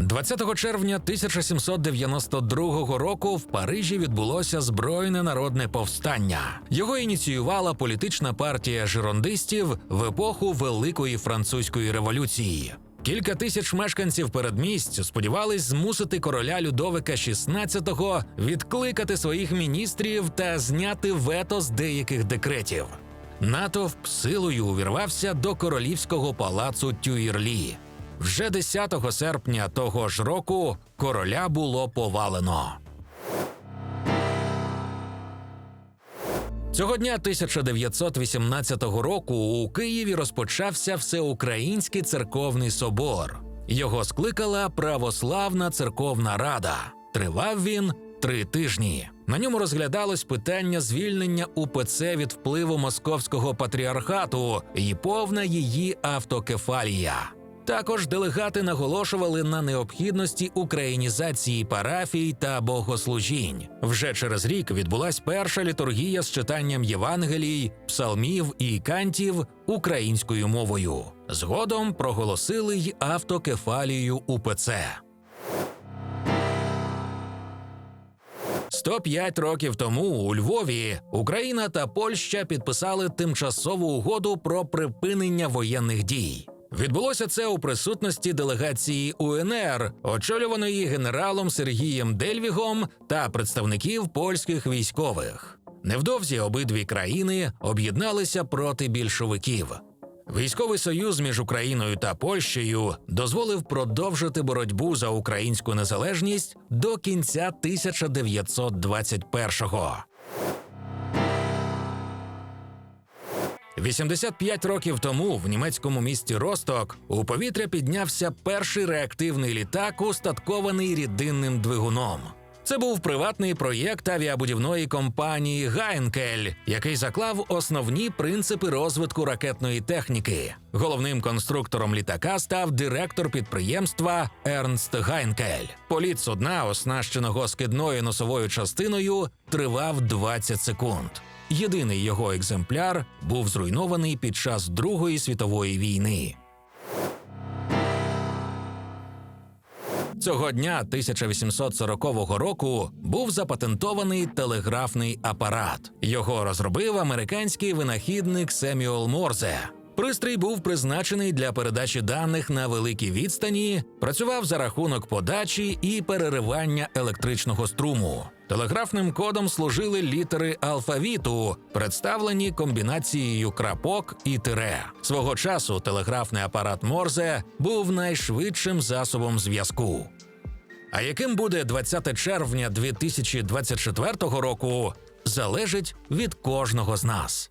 20 червня 1792 року в Парижі відбулося збройне народне повстання. Його ініціювала політична партія жирондистів в епоху Великої французької революції. Кілька тисяч мешканців передмість сподівались змусити короля Людовика XVI відкликати своїх міністрів та зняти вето з деяких декретів. Натовп силою увірвався до королівського палацу Тюїрлі. Вже 10 серпня того ж року короля було повалено. Цього дня 1918 року у Києві розпочався Всеукраїнський церковний собор. Його скликала Православна церковна рада. Тривав він три тижні. На ньому розглядалось питання звільнення УПЦ від впливу московського патріархату і повна її автокефалія. Також делегати наголошували на необхідності українізації парафій та богослужінь. Вже через рік відбулась перша літургія з читанням Євангелій, псалмів і кантів українською мовою. Згодом проголосили й автокефалію УПЦ. 105 років тому у Львові Україна та Польща підписали тимчасову угоду про припинення воєнних дій. Відбулося це у присутності делегації УНР, очолюваної генералом Сергієм Дельвігом та представників польських військових. Невдовзі обидві країни об'єдналися проти більшовиків. Військовий союз між Україною та Польщею дозволив продовжити боротьбу за українську незалежність до кінця 1921-го. 85 років тому в німецькому місті Росток у повітря піднявся перший реактивний літак, устаткований рідинним двигуном. Це був приватний проєкт авіабудівної компанії Гайнкель, який заклав основні принципи розвитку ракетної техніки. Головним конструктором літака став директор підприємства Ернст Гайнкель. Політ судна, оснащеного скидною носовою частиною, тривав 20 секунд. Єдиний його екземпляр був зруйнований під час Другої світової війни. Цього дня 1840 року був запатентований телеграфний апарат. Його розробив американський винахідник Семюел Морзе. Пристрій був призначений для передачі даних на великій відстані, працював за рахунок подачі і переривання електричного струму. Телеграфним кодом служили літери алфавіту, представлені комбінацією крапок і тире. Свого часу телеграфний апарат Морзе був найшвидшим засобом зв'язку. А яким буде 20 червня 2024 року, залежить від кожного з нас.